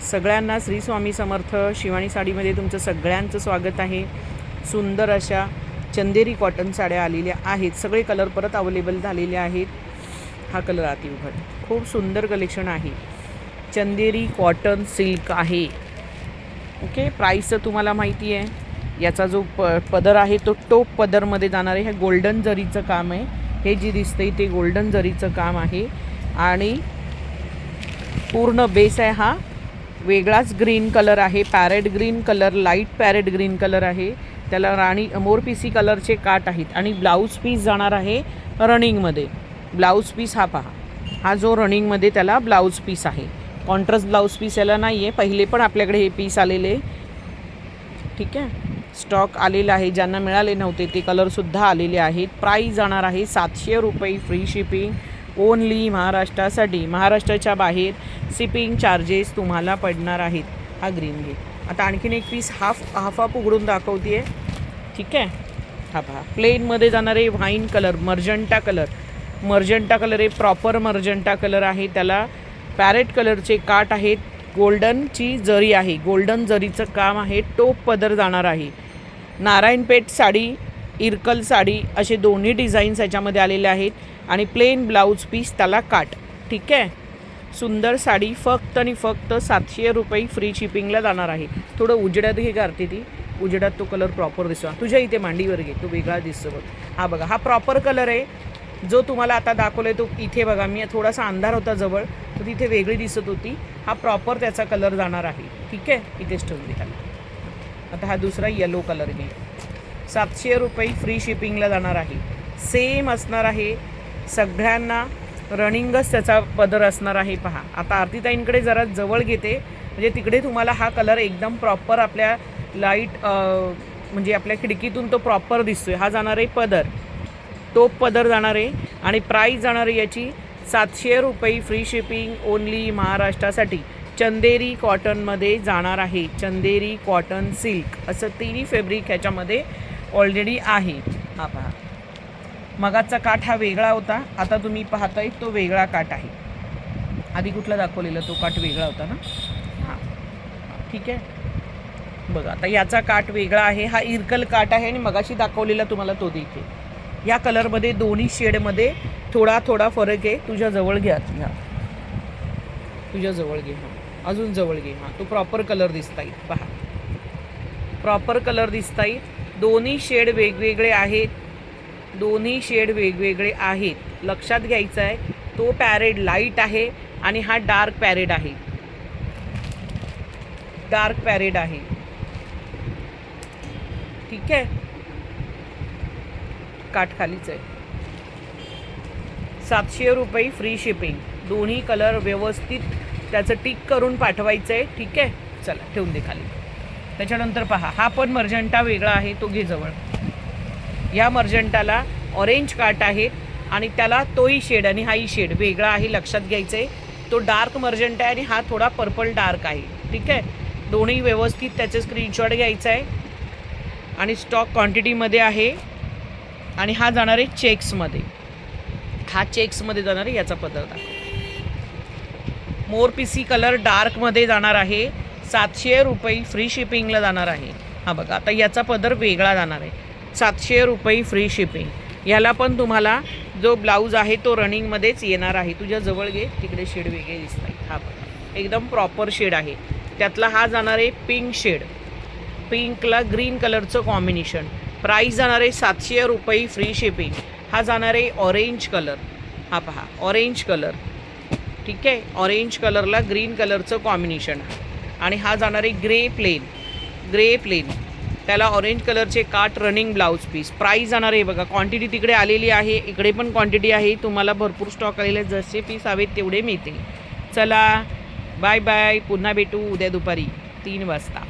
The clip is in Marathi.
सगळ्यांना श्री स्वामी समर्थ शिवाणी साडीमध्ये तुमचं सगळ्यांचं स्वागत आहे. सुंदर अशा चंदेरी कॉटन साड्या आलेल्या आहेत. सगळे कलर परत अवेलेबल झालेले आहेत. हा कलर आती खूप सुंदर कलेक्शन आहे. चंदेरी कॉटन सिल्क आहे. ओके प्राईस तुम्हाला माहिती आहे. याचा जो प पदर आहे तो टोप पदरमध्ये जाणार आहे. हे गोल्डन जरीचं काम आहे. हे जे दिसतंय ते गोल्डन जरीचं काम आहे. आणि पूर्ण बेस आहे हा. वेगळाच ग्रीन कलर आहे parrot green colour light parrot green colour आहे. त्याला राणी मोरपिसी कलरचे काट आहेत आणि ब्लाऊज पीस जाणार आहे रनिंगमध्ये. ब्लाऊज पीस हा पहा. हा जो रनिंगमध्ये त्याला ब्लाऊज पीस आहे. कॉन्ट्रास्ट ब्लाऊज पीस याला नाही आहे पहिले पण आपल्याकडे हे पीस आलेले. ठीक आहे? स्टॉक आलेला आहे. ज्यांना मिळाले नव्हते ते कलरसुद्धा आलेले आहेत. प्राईस जाणार आहे सातशे रुपये फ्री शिपिंग. ओनली महाराष्ट्रासाठी. महाराष्ट्राच्या बाहेर शिपिंग चार्जेस तुम्हाला पडणार आहेत. हा ग्रीन घे आता आणखीन एक पीस हाफ हाफ हाफ उघडून दाखवते आहे ठीक आहे? हा पहा. प्लेनमध्ये जाणारे wine colour magenta colour magenta colour हे प्रॉपर मर्जंटा कलर आहे. त्याला पॅरेट कलरचे काट आहेत. गोल्डनची जरी आहे. गोल्डन जरीचं काम आहे. टोप पदर जाणार आहे. नारायणपेठ साडी इरकल साडी असे दोन्ही डिझाईन्स याच्यामध्ये आलेले आहेत. आणि प्लेन ब्लाऊज पीस त्याला काट. ठीक आहे? सुंदर साडी फक्त आणि फक्त सातशे रुपये फ्री शिपिंगला जाणार आहे. थोडं उजेडात घे गारते ती. उजेडात तो कलर प्रॉपर दिसतो तुझ्या इथे मांडीवर घे. तो वेगळा दिसतो बघ. हा बघा हा प्रॉपर कलर आहे. जो तुम्हाला आता दाखवलाय तो इथे बघा. मी थोडासा अंधार होता जवळ तर तिथे वेगळी दिसत होती. हा प्रॉपर त्याचा कलर जाणार आहे. ठीक आहे? इथेच ठेवून दे आता हा दुसरा येलो कलर घे. सातशे रुपये फ्री शिपिंगला जाणार आहे. सेम असणार आहे. सगळ्यांना रनिंगच त्याचा पदर असणार आहे पहा. आता आरतीताईंकडे जरा जवळ घेते. म्हणजे तिकडे तुम्हाला हा कलर एकदम प्रॉपर आपल्या लाइट म्हणजे आपल्या खिडकीतून तो प्रॉपर दिसतोय. हा जाणार आहे पदर. टोप पदर जाणार आहे आणि प्राईस जाणार आहे याची सातशे रुपये फ्री शिपिंग ओनली महाराष्ट्रासाठी. चंदेरी कॉटनमध्ये जाणार आहे. चंदेरी कॉटन सिल्क असं तिन्ही फॅब्रिक ह्याच्यामध्ये ऑलरेडी आहे. हा पहा. मगाचा काठ हा वेगळा होता. आता तुम्ही पाहताय तो वेगळा काठ आहे. आधी कुठला दाखवलेला तो काठ वेगळा होता ना? हां. ठीक आहे. बघा आता याचा काठ वेगळा आहे. हा इरकल काठ आहे आणि मगाशी दाखवलेला तुम्हाला तो देखील. या कलरमध्ये दोन्ही शेडमध्ये थोडा थोडा फरक आहे. तुझ्या जवळ घ्या ह्या तुझ्या जवळ घे हां. अजून जवळ घे हां. तो प्रॉपर कलर दिसता येईल पहा. प्रॉपर कलर दिसता येईल दोन्ही शेड वेगवेगळे आहेत. दोन्ही शेड वेगवेगळे आहेत. लक्षात घ्यायचं आहे तो पॅरेड लाइट आहे आणि हा डार्क पॅरेड आहे. डार्क पॅरेड आहे. ठीक आहे? काठ खालीच आहे. सातशे रुपये फ्री शिपिंग दोन्ही कलर व्यवस्थित त्याचं टिक करून पाठवायचं आहे ठीक आहे? चला ठेवून दे खाली. त्याच्यानंतर पहा हा पण मर्जंटा वेगळा आहे तो घे जवळ. ह्या मर्जंटाला ऑरेंज काट आहे आणि त्याला तोही शेड आणि हाही शेड वेगळा आहे लक्षात घ्यायचं आहे तो डार्क मर्जंट आहे आणि हा थोडा पर्पल डार्क आहे. ठीक आहे? दोन्ही व्यवस्थित त्याचे स्क्रीनशॉट घ्यायचा आहे आणि स्टॉक क्वांटिटीमध्ये आहे. आणि हा जाणार आहे चेक्समध्ये हा चेक्समध्ये जाणार आहे याचा पदर दाखव मोर पिसी कलर डार्कमध्ये जाणार आहे. सातशे रुपये फ्री शिपिंगला जाणार आहे. हा बघा आता याचा पदर वेगळा जाणार आहे. सातशे रुपये फ्री शिपिंग याला पण तुम्हाला जो ब्लाऊज आहे तो रनिंगमध्येच येणार आहे. तुझ्या जवळ घे तिकडे शेड वेगळे दिसत आहेत हा पण एकदम प्रॉपर शेड आहे. त्यातला हा जाणार आहे पिंक शेड पिंकला ग्रीन कलरचं कॉम्बिनेशन प्राईस जाणार आहे सातशे रुपये फ्री शिपिंग हा जाणार आहे ऑरेंज कलर हा पहा ऑरेंज कलर ठीक आहे? ऑरेंज कलरला ग्रीन कलरचं कॉम्बिनेशन आणि हा जाणार आहे ग्रे प्लेन ग्रे प्लेन त्याला ऑरेंज कलरचे काट रनिंग ब्लाऊज पीस प्राईस जाणार आहे बघा. क्वांटिटी तिकडे आलेली आहे. इकडे पण क्वांटिटी आहे. तुम्हाला भरपूर स्टॉक आलेले जसे पीस हवेत तेवढे मिळतील. चला बाय बाय पुन्हा भेटू उद्या दुपारी. तीन वाजता.